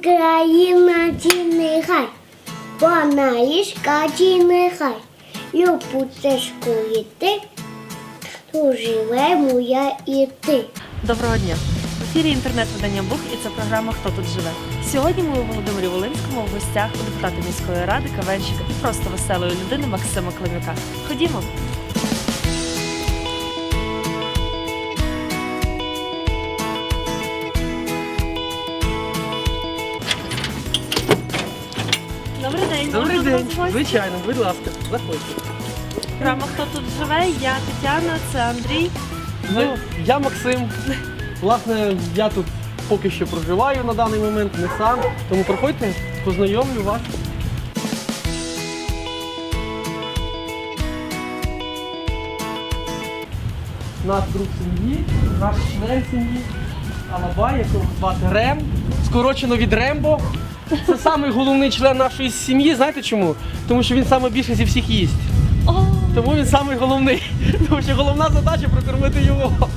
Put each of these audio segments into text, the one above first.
Україна ті хай, вона ліжка ті нехай. Любу тежку йти, то живемо я і ти. Доброго дня! В ефірі інтернет-видання Бух і це програма Хто тут живе. Сьогодні ми у Володимирі Волинському в гостях у депутата міської ради, кавенщика і просто веселої людини Максима Климюка. Ходімо. Добрий день. Звичайно, будь ласка, заходьте. Програма Хто тут живе? Я Тетяна, це Андрій. Ну, я Максим. Власне, я тут поки що проживаю на даний момент, не сам. Тому проходьте, познайомлю вас. Наш друг сім'ї, наш член сім'ї, Алабай, якого звати Рем, скорочено від Рембо. Це самий головний член нашої сім'ї. Знаєте чому? Тому що він саме більше зі всіх їсть. Тому він самий головний. Тому що головна задача прокормити його.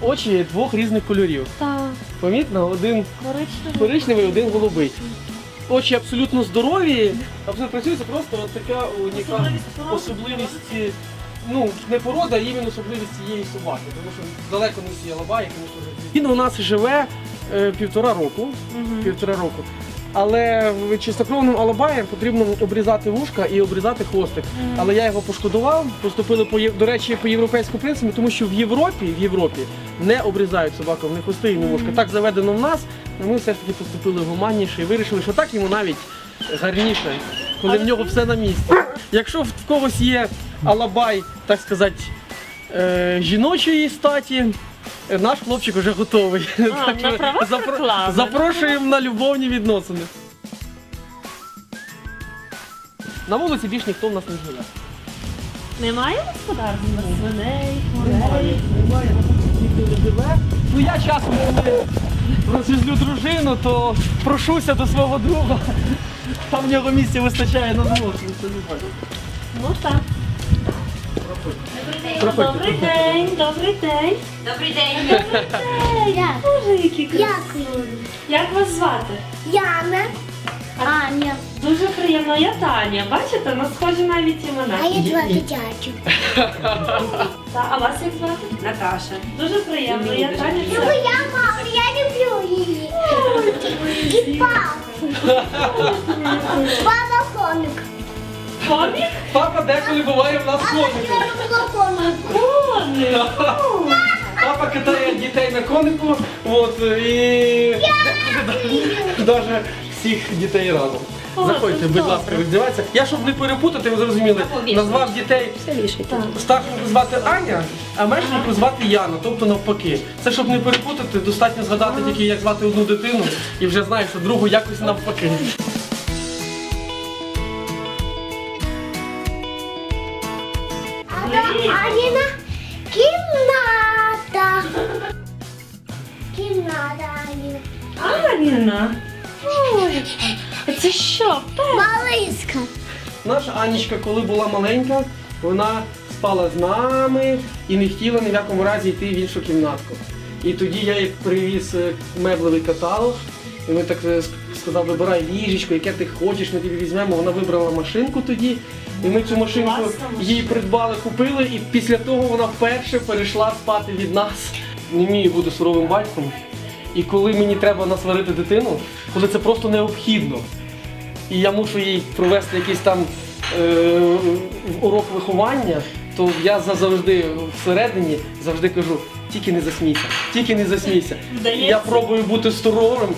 Очі двох різних кольорів. так, Помітно, один коричневий. коричневий, один голубий. Очі абсолютно здорові, абсолютно працюють, це просто от така унікальна Особливість ну, не порода, а іменно особливість цієї собаки. Тому що далеко не всі алабаї, тому що він у нас живе е, півтора року. Півтора року. Але чистокровним алабаєм потрібно обрізати вушка і обрізати хвостик. Але я його пошкодував, поступили по є- до речі по європейському принципу, тому що в Європі в Європі не обрізають собакам не хвости і не вушка. Так заведено в нас. а Ми все ж таки поступили гуманніше і вирішили, що так йому навіть гарніше, коли в нього все на місці. Якщо в когось є алабай, так сказати, е, жіночої статі. Наш хлопчик вже готовий. А, на правах реклами. запрошуємо на любовні відносини. На вулиці більш ніхто в нас не живе. Немає господарства? Свиней, курей. Немає, ніхто не живе. Ну я часом, коли розвізлю дружину, то прошуся до свого друга. Там в нього місця вистачає на двох. Ну так. Добрий день, добрий день. Добрий день. Я. Боже, які красиві. Дякую. Як вас звати? Яна, Аня, Дуже приємно, я Таня. Бачите, нас схожі навіть імена. а я звати дядю. Та, а вас як звати? Наташа. Дуже приємно, я Таня. Ну Це... я мама, я люблю її. І папу. Папа коник. Комік? Папа деколи буває в нас я. Комік. Папа катає дітей на конику, от і навіть всіх дітей разом. Заходьте, будь ласка, добре. роздівайтеся. Я щоб не перепутати, ви зрозуміли, назвав дітей старшеньку звати Аня, а меншеньку звати Яна, тобто навпаки. Це щоб не перепутати, достатньо згадати тільки, як звати одну дитину, і вже знаєш, що другу якось навпаки. Аніна. Ой, а це що? Малиська. Наша Анічка, коли була маленька, вона спала з нами і не хотіла ні в якому разі йти в іншу кімнатку. І тоді я їй привіз е, меблевий каталог, і ми так е, ск- сказав, вибирай ліжечко, яке ти хочеш, ми тобі візьмемо. Вона вибрала машинку тоді, і ми цю машинку їй придбали, купили, і після того вона вперше перейшла спати від нас. Не вмію бути суровим батьком. І коли мені треба насварити дитину, коли це просто необхідно, і я мушу їй провести якийсь там е, урок виховання, то я за- завжди всередині завжди кажу, тільки не засмійся, тільки не засмійся. Я пробую бути суровим.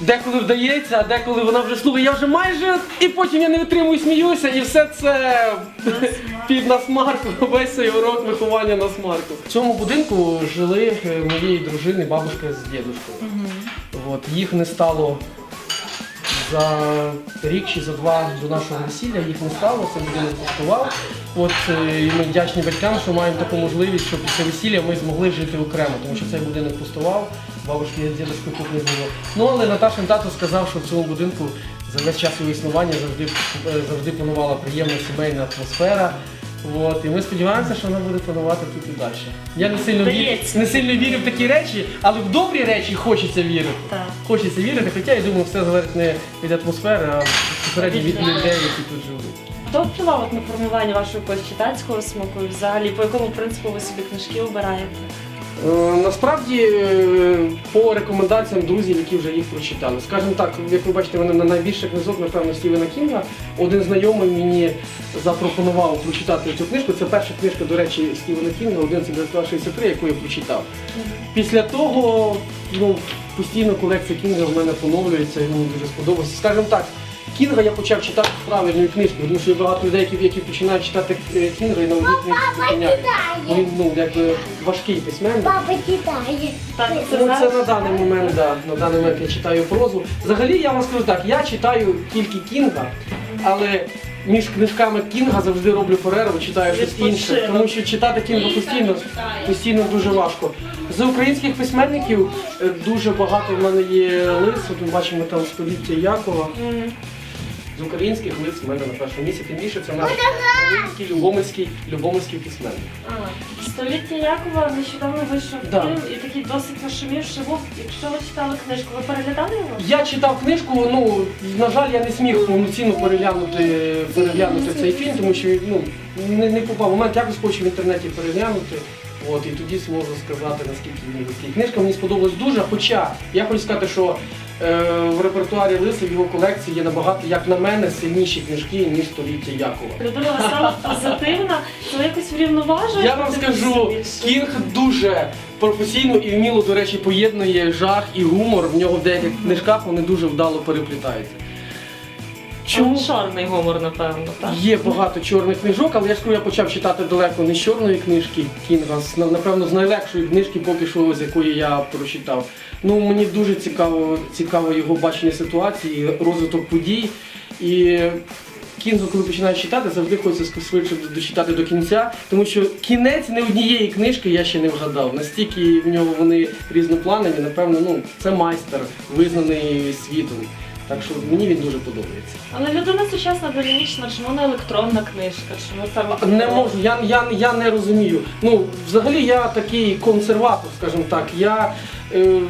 Деколи вдається, а деколи вона вже слухає, я вже майже, і потім я не витримую, сміюся, і все це під насмарку, весь цей урок виховання на смарку. В цьому будинку жили моєї дружини, бабушка з дідушкою. От, їх не стало за рік чи за два до нашого весілля їх не стало, це будинок пустував. От е, і ми вдячні батькам, що маємо таку можливість, що після весілля ми змогли жити окремо, тому що цей будинок пустував, бабушки з дідушкою тут не було. Ну але Наташин тато сказав, що в цьому будинку за весь час його існування завжди, е, завжди панувала приємна сімейна атмосфера. От, і ми сподіваємося, що вона буде панувати тут і далі. Я не сильно, вірю, не сильно вірю в такі речі, але в добрі речі хочеться вірити. Так. Хочеться вірити, хоча я думаю, все залежить не від атмосфери, а безпосередньо від людей, які тут живуть. Хто впливав на формування вашого якогось читацького смаку і взагалі, по якому принципу ви собі книжки обираєте? Е, Насправді е, по рекомендаціям друзів, які вже їх прочитали. Скажімо так, як ви бачите, мене на найбільше книжок, напевно, Стівена Кінга. Один знайомий мені запропонував прочитати цю книжку. Це перша книжка, до речі, Стівена Кінга, 1163, яку я прочитав. Після того ну, постійно колекція Кінга в мене поновлюється і мені дуже сподобалося. Скажімо так, Кінга я почав читати з правильної книжки, тому що є багато людей, які, які починають читати е, Кінга і на одній книжці зупиняють. Він ну, якби важкий письменник. Папа читає. Так, це Ну, це на даний момент, да. На даний момент я читаю прозу. Взагалі я вам скажу так, я читаю тільки Кінга, але між книжками Кінга завжди роблю перерву, читаю щось інше. Тому що читати Кінга постійно, постійно дуже важко. З українських письменників е, дуже багато в мене є лис. От ми бачимо там століття Якова. З українських лис в мене на першому місці, тим більше це наш український любомирський, любомирський письменник. А, Століття Якова нещодавно вийшов Да. фільм і такий досить нашумівший був. Якщо ви читали книжку, ви переглядали його? Я читав книжку, ну на жаль, я не зміг повноцінно переглянути, переглянути цей фільм, тому що ну не, не попав момент, якось хочу в інтернеті переглянути. От і тоді зможу сказати наскільки він. Книжка мені сподобалась дуже. Хоча я хочу сказати, що в репертуарі Лиси в його колекції є набагато, як на мене, сильніші книжки ніж століття Якова. Людина стала позитивна, це якось врівноважує. Я вам скажу, Кінг дуже професійно і вміло, до речі, поєднує жах і гумор. В нього в деяких книжках вони дуже вдало переплітаються. Чому чорний гумор, напевно, так? Є багато чорних книжок, але я ж кажу, я почав читати далеко не з чорної книжки Кінга, з, напевно, з найлегшої книжки, поки що, з якої я прочитав. Ну, мені дуже цікаво, цікаво його бачення ситуації, розвиток подій. І Кінгу, коли починаєш читати, завжди хочеться швидше дочитати до кінця, тому що кінець не однієї книжки я ще не вгадав. Настільки в нього вони різнопланові, напевно, ну, це майстер, визнаний світом. Так що мені він дуже подобається. Але людина сучасна динамічна, чому не електронна книжка? Чому саме Не можу, я, я, я не розумію. Ну, взагалі я такий консерватор, скажімо так. Я е,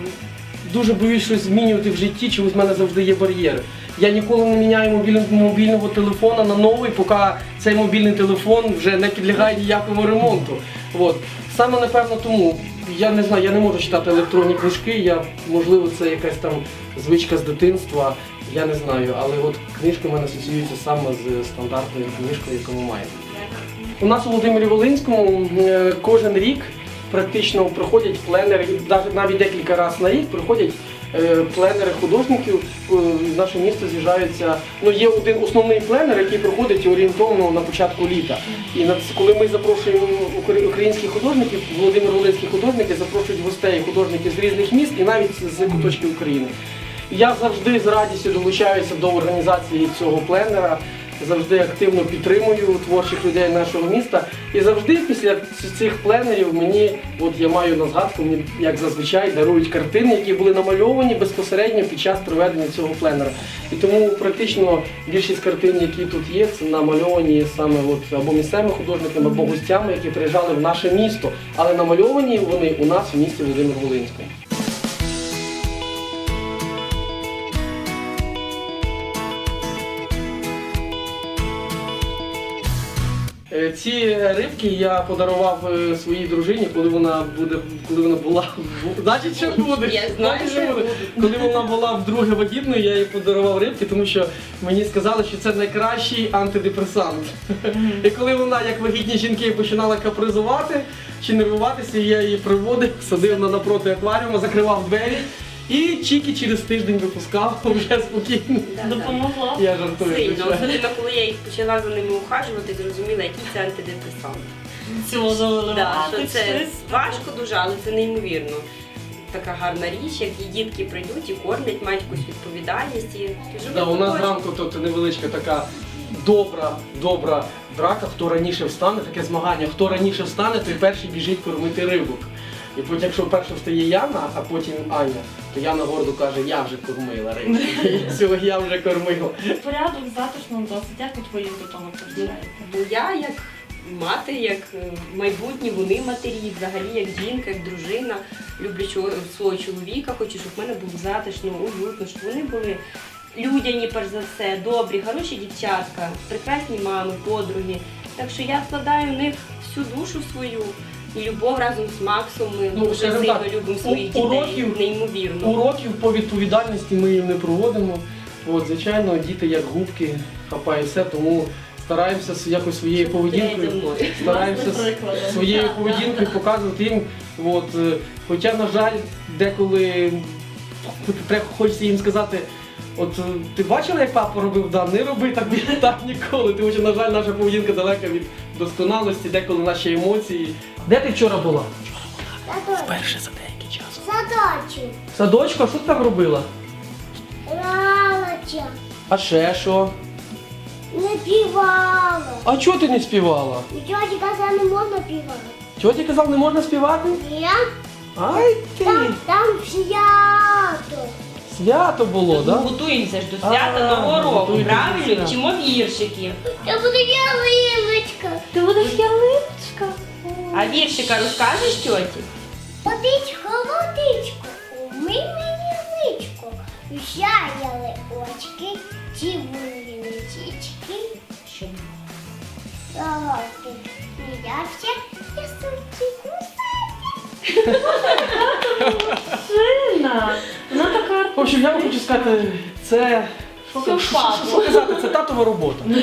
дуже боюсь щось змінювати в житті, чомусь в мене завжди є бар'єри. Я ніколи не міняю мобільного, мобільного телефона на новий, поки цей мобільний телефон вже не підлягає ніякому ремонту. От. Саме напевно тому. Я не знаю, я не можу читати електронні книжки, я, можливо, це якась там звичка з дитинства, я не знаю, але от книжки в мене асоціюються саме з стандартною книжкою, яку ми маємо. У нас у Володимирі Волинському е, кожен рік практично проходять пленери, навіть- декілька разів на рік проходять пленери художників. Е, В наше місто з'їжджаються. Ну, є один основний пленер, який проходить орієнтовно на початку літа. І коли ми запрошуємо українських художників, Володимир Волинські художники запрошують гостей, художників з різних міст і навіть з куточків України. Я завжди з радістю долучаюся до організації цього пленера. Завжди активно підтримую творчих людей нашого міста. І завжди після цих пленерів мені, от я маю на згадку, мені як зазвичай дарують картини, які були намальовані безпосередньо під час проведення цього пленера. І тому практично більшість картин, які тут є, це намальовані саме от або місцевими художниками, або гостями, які приїжджали в наше місто. Але намальовані вони у нас в місті Володимир Волинському. Ці рибки я подарував е, своїй дружині, коли вона буде, коли вона була в- значить, що буде. Я знаю, Значить, що буде. Коли вона була вдруге вагітною, я їй подарував рибки, тому що мені сказали, що це найкращий антидепресант. І коли вона, як вагітні жінки, починала капризувати чи нервуватися, я її приводив, садив на напроти акваріуму, закривав двері і чіки через тиждень випускав вже спокійно. Допомогло. Я жартую. Сильно. звичайно. Особливо, коли я їх почала за ними ухажувати, зрозуміла, які це антидепресанти. Цілого Да, що це важко дуже, але це неймовірно. Така гарна річ, як і дітки прийдуть і кормлять, мають якусь відповідальність і Да, у нас зранку тут невеличка така добра, добра драка, хто раніше встане, таке змагання, хто раніше встане, той перший біжить кормити рибок. І потім, якщо перше встає Яна, а потім Аня, то Яна гордо каже, я вже кормила рибку. І Цього я вже кормила. Порядок затишно досить. Як от ви їх до того? Ну, Я як мати, як е, майбутні, вони матері, взагалі як жінка, як дружина. Люблю свого чоловіка, хочу, щоб в мене було затишно, уютно, щоб вони були людяні, перш за все, добрі, хороші дівчатка, прекрасні мами, подруги. Так що я вкладаю в них всю душу свою. І любов разом з Максом. Ми Ну, дуже сильно так, любимо своїх дітей. уроків- Неймовірно. Уроків по відповідальності ми їм не проводимо. От, звичайно, діти як губки хапають все, тому стараємося якось своєю поведінкою. Стараємося своєю поведінкою показувати їм. От, е, хоча, на жаль, деколи хочеться їм сказати. От е, ти бачила, як папа робив, да, не роби так, так ніколи. Тому що, на жаль, наша поведінка далека від досконалості, деколи наші емоції. Де ти вчора була? Садочок. Перше за деякий час. Садочок. Садочку, а що ти там робила? Лалочка. А ще що? Не півала. А чого ти не співала? Тьоті казала, не можна півати. Тьоті казав, не можна співати? Ні, Ай ти! там, там свято. Свято було, Ну, да? готуємося ж до свята А, Нового року, до правильно? свята. Вчимо віршики. Я буду ялиночка. Ти будеш ялиночка. А віршика розкажеш тьоті? Водичко, водичко, умий мені личко. Вжаяли очки, ті були личички. Щоб Солодкий сміявся, я сучі кусати. Сильна. Вона така В общем, я вам хочу сказати, це. Що, що, впало. що казати, це татова робота.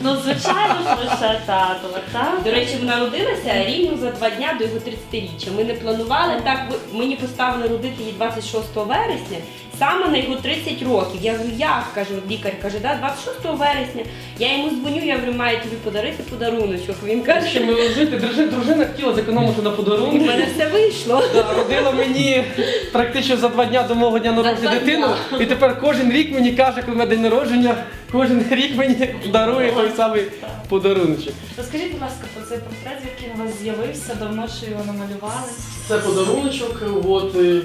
Ну, звичайно ж лише тато, так? До речі, вона родилася рівно за два дня до його 30-річчя. Ми не планували так. Мені поставили родити її 26 вересня, саме на його 30 років. Я говорю, як каже лікар, каже, да, 26 вересня. Я йому дзвоню, я говорю, маю тобі подарити подаруночок. Він каже, ми жити, дружина, дружина хотіла зекономити на у подарунки. мене все вийшло. Да, родила мені практично за два дня до мого дня народження дитину. І тепер кожен рік мені каже, коли в мене день народження, кожен рік мені дарує той самий подаруночок. Розкажіть, будь ласка, про цей портрет, який у вас з'явився, давно що його намалювали. Це подаруночок. От е,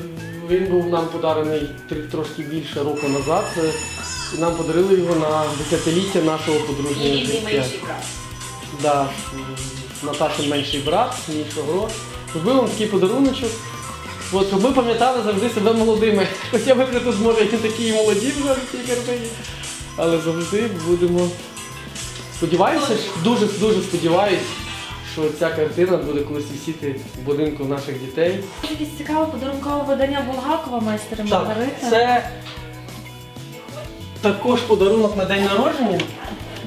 він був нам подарений трошки більше року назад. Е, І нам подарили його на десятиліття нашого подружнього життя. менший брат. Да, Наташин менший брат, мій шогро. Зробив вам такий подаруночок. От, щоб ми пам'ятали завжди себе молодими. Хоча ми тут може і не такі молоді вже в цій картині. Але завжди будемо. Сподіваюся, дуже дуже сподіваюся, що ця картина буде колись висіти в будинку наших дітей. Якесь цікаве подарункове видання Булгакова майстера Так, Маргарита. це також подарунок на день народження.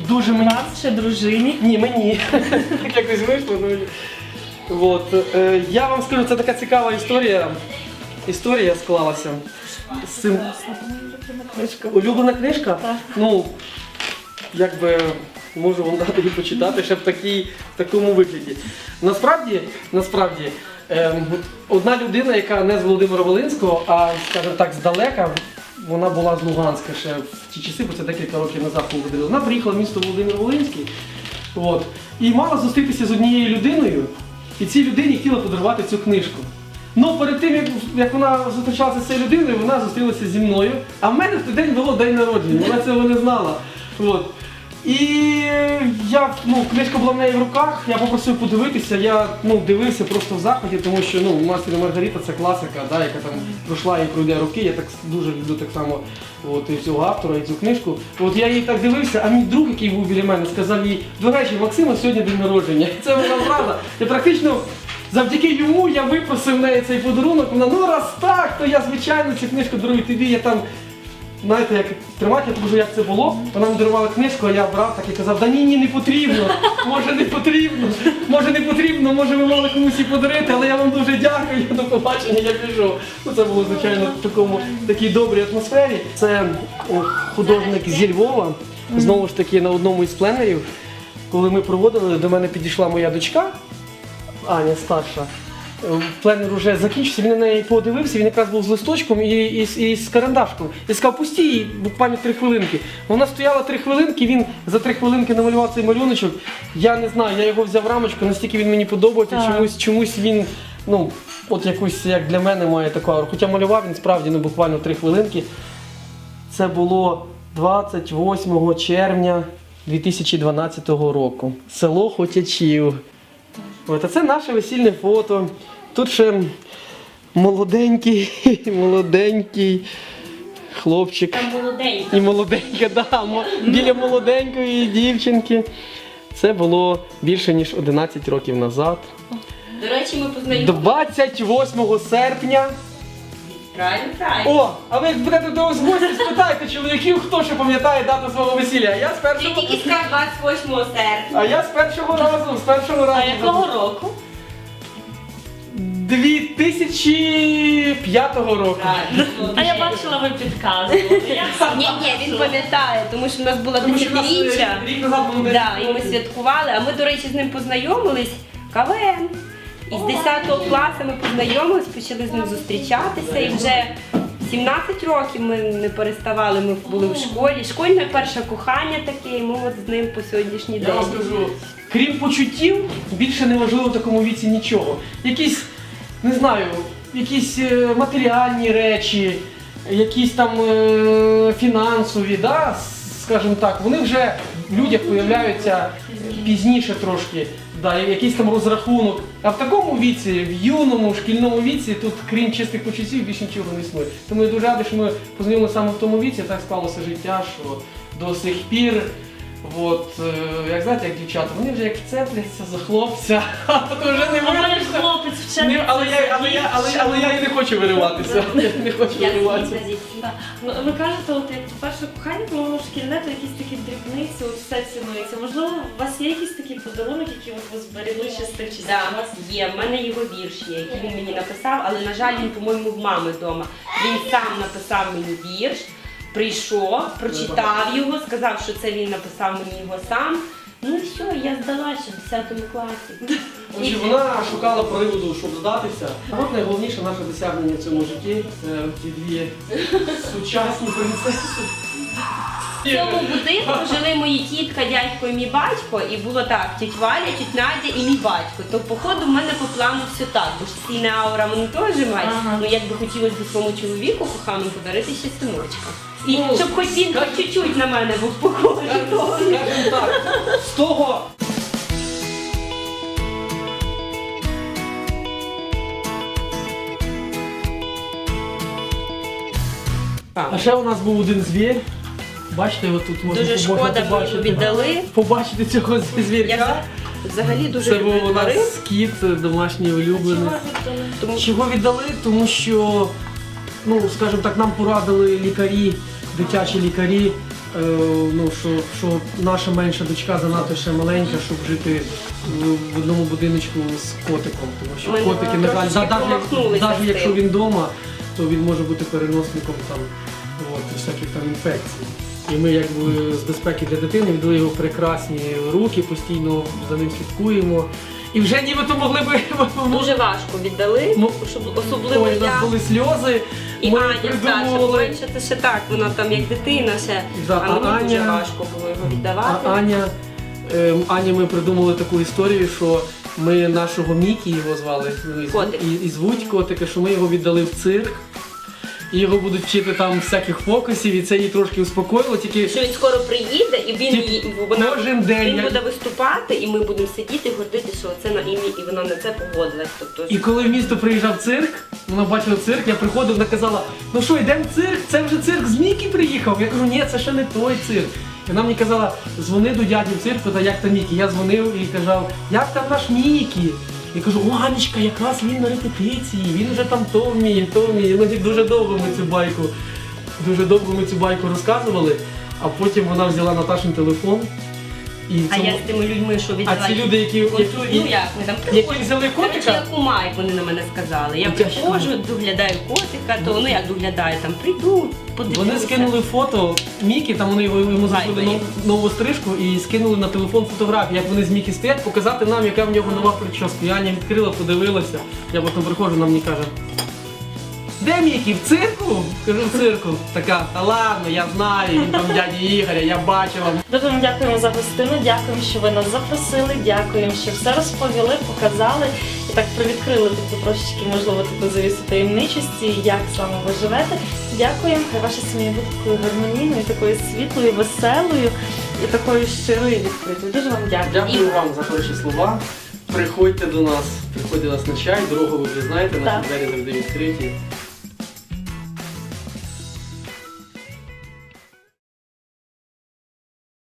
Дуже мені Вас ще дружині. Ні, мені. Так якось вийшло. Ну, от. Е, я вам скажу, це така цікава історія. Історія склалася. З цим... Улюблена книжка? Так. Ну, якби можу вам дати її почитати ще в, такій, в такому вигляді. Насправді, насправді, ем, одна людина, яка не з Володимира Волинського, а, скажімо так, здалека, вона була з Луганська ще в ті часи, бо це декілька років назад ми. Вона приїхала в місто Володимир Волинський. От, і мала зустрітися з однією людиною, і цій людині хотіла подарувати цю книжку. Ну, перед тим, як, як вона зустрічалася з цією людиною, вона зустрілася зі мною. А в мене в той день було день народження, вона цього не знала. От. І я, ну, книжка була в неї в руках, я попросив подивитися, я ну, дивився просто в захваті, тому що ну, Мастер і Маргарита це класика, да, яка там пройшла і пройде роки. Я так дуже люблю так само от, і цього автора, і цю книжку. От я її так дивився, а мій друг, який був біля мене, сказав їй, до речі, Максима сьогодні день народження. Це вона правда. І практично завдяки йому я випросив в неї цей подарунок. Вона, ну раз так, то я звичайно цю книжку дарую тобі, я там. Знаєте, як тримати, я покажу, як це було. Вона мені дарувала книжку, а я брав так і казав, да ні, ні, не потрібно. Може не потрібно, може не потрібно, може ви мали комусь і подарити, але я вам дуже дякую. До побачення, я пішов. Ну це було звичайно в такому такій добрій атмосфері. Це художник зі Львова. Знову ж таки, на одному із пленерів, коли ми проводили, до мене підійшла моя дочка, Аня старша. Пленер вже закінчився, він на неї подивився, він якраз був з листочком і, і, і з карандашком. І сказав, пусті її буквально три хвилинки. Вона стояла три хвилинки, він за три хвилинки намалював цей малюночок. Я не знаю, я його взяв в рамочку, настільки він мені подобається, Так. чомусь, чомусь він, ну, от якусь, як для мене, має таку ауру. Хоча малював він справді ну, буквально три хвилинки. Це було 28 червня 2012 року. Село Хотячів. От, а це наше весільне фото. Тут ще молоденький, молоденький хлопчик. Там молоденька. І молоденька, да, біля молоденької дівчинки. Це було більше ніж 11 років назад. До речі, ми познайомилися. 28 серпня. Правильно, правильно. О, а ви як будете до вас гості, спитайте чоловіків, хто ще пам'ятає дату свого весілля. А я з Ти першого, тільки сказав 28 серпня. а я з першого разу, з першого разу. А якого року? 2005 року. А я бачила, ви підказували. Ні, ні, він пам'ятає, тому що в нас було Тому що в нас, е, десятиріччя. рік назад було Да, і ми святкували, а ми, до речі, з ним познайомились КВН. І з 10 класу ми познайомились, почали з ним зустрічатися і вже 17 років ми не переставали, ми були в школі. Школьне перше кохання таке, і ми от з ним по сьогоднішній Я вам день. скажу, крім почуттів, більше не важливо в такому віці нічого. Якісь, не знаю, якісь е, матеріальні речі, якісь там е, фінансові, да, скажімо так, вони вже в людях появляються пізніше трошки. Да, якийсь там розрахунок. А в такому віці, в юному, шкільному віці, тут крім чистих почуттів більше нічого не існує. Тому я дуже радий, що ми познайомилися саме в тому віці, так склалося життя, що до сих пір От, е, як знаєте, як дівчата, вони вже як вцепляться за хлопця, а то вже не А в мене ж вирішиться. хлопець вчений. але я, але я, але, але я і не хочу вириватися. Я не хочу вириватися. Ну, ви кажете, от як перше кохання, по-моєму, шкільне, то якісь такі дрібниці, от все цінується. Можливо, у вас є якийсь такий подарунок, який от ви зберегли ще з тих часів? Да, є. В мене його вірш є, який він мені написав, але на жаль, він, по-моєму, в мами вдома. Він сам написав мені вірш, прийшов, прочитав його, сказав, що це він написав мені його сам. Ну і все, я здала ще в 10 класі. Отже, вона шукала приводу, щоб здатися. А от найголовніше наше досягнення в цьому житті це ті дві сучасні принцеси. В цьому будинку жили мої тітка, дядько і мій батько, і було так, тіть Валя, тіть Надя і мій батько. То походу в мене по плану все так, бо ж сильна аура вони теж мають. Ага. Ну як би хотілося своєму чоловіку коханому подарити ще синочка. І Ну, щоб хоч він хоч чуть-чуть на мене був похожий. Скажімо так, з того. А ще у нас був один звір. Бачите, його тут можна, Дуже можна шкода, побачити. віддали. Побачити цього звірка. взаг- взагалі дуже Це люблю був у тварин. нас кіт домашній улюблений. Тому Чого віддали? Тому що, ну, скажімо так, нам порадили лікарі, дитячі лікарі, е, ну, що, що наша менша дочка занадто ще маленька, щоб жити в, одному будиночку з котиком. Тому що Ми котики, на жаль, навіть, якщо він вдома, то він може бути переносником там, от, всяких там інфекцій. І ми якби з безпеки для дитини віддали його прекрасні руки, постійно за ним слідкуємо. І вже нібито могли би дуже важко віддали, Ну, щоб особливо Ой, у нас були сльози. І ми Аня придумували. менше це ще так, вона там як дитина ще, Да, а мені а дуже важко було його А віддавати. Аня, ем, Аня, ми придумали таку історію, що ми нашого Мікі його звали, ну, Котик. і, і звуть котика, що ми його віддали в цирк. І його будуть вчити там всяких фокусів, і це її трошки успокоїло. Тільки Що він скоро приїде, і він, Тільки її- вона, кожен день він я- буде виступати, і ми будемо сидіти і гордити, що це на ім'я, і вона на це погодилась. Тобто, І коли в місто приїжджав цирк, вона бачила цирк, я приходив, вона казала, ну що, йдемо в цирк? Це вже цирк з Мікі приїхав. Я кажу, ні, це ще не той цирк. І вона мені казала, дзвони до дяді в цирк, питає, як там Мікі. Я дзвонив і казав, як там наш Мікі? Я кажу, Ланечка, Анечка, якраз він на репетиції, він вже там то вміє, то вміє. Ну, дуже довго ми цю байку, дуже довго ми цю байку розказували, а потім вона взяла Наташин телефон. І а цьому- я з тими людьми, що а віддала. ці люди, які, які, ну як ми там які приходимо. взяли Коротше, котика. як у Майк вони на мене сказали. Я приходжу, доглядаю котика, то ну як доглядаю, там прийду, подивлюся. Вони скинули фото Мікі, там вони його йому зробили Вайбері. нов- нову стрижку і скинули на телефон фотографії, як вони з Мікі стоять, показати нам, яка в нього нова прическа. Я Аня відкрила, подивилася. Я потім приходжу, нам мені каже. Де Мікі? В цирку? Кажу, в цирку. Така, та ладно, я знаю, він там дяді Ігоря, я бачила. Дуже вам дякуємо за гостину, дякуємо, що ви нас запросили, дякуємо, що все розповіли, показали і так привідкрили таку трошечки, можливо, таку завісу таємничості, як саме ви живете. Дякуємо, хай ваша сім'я буде такою гармонійною, такою світлою, веселою. і такою щирою відкритою. Дуже вам дякую. Дякую вам за хороші слова. Приходьте до нас, приходьте до нас на чай, дорогу ви вже знаєте, наші Так. двері завжди відкриті.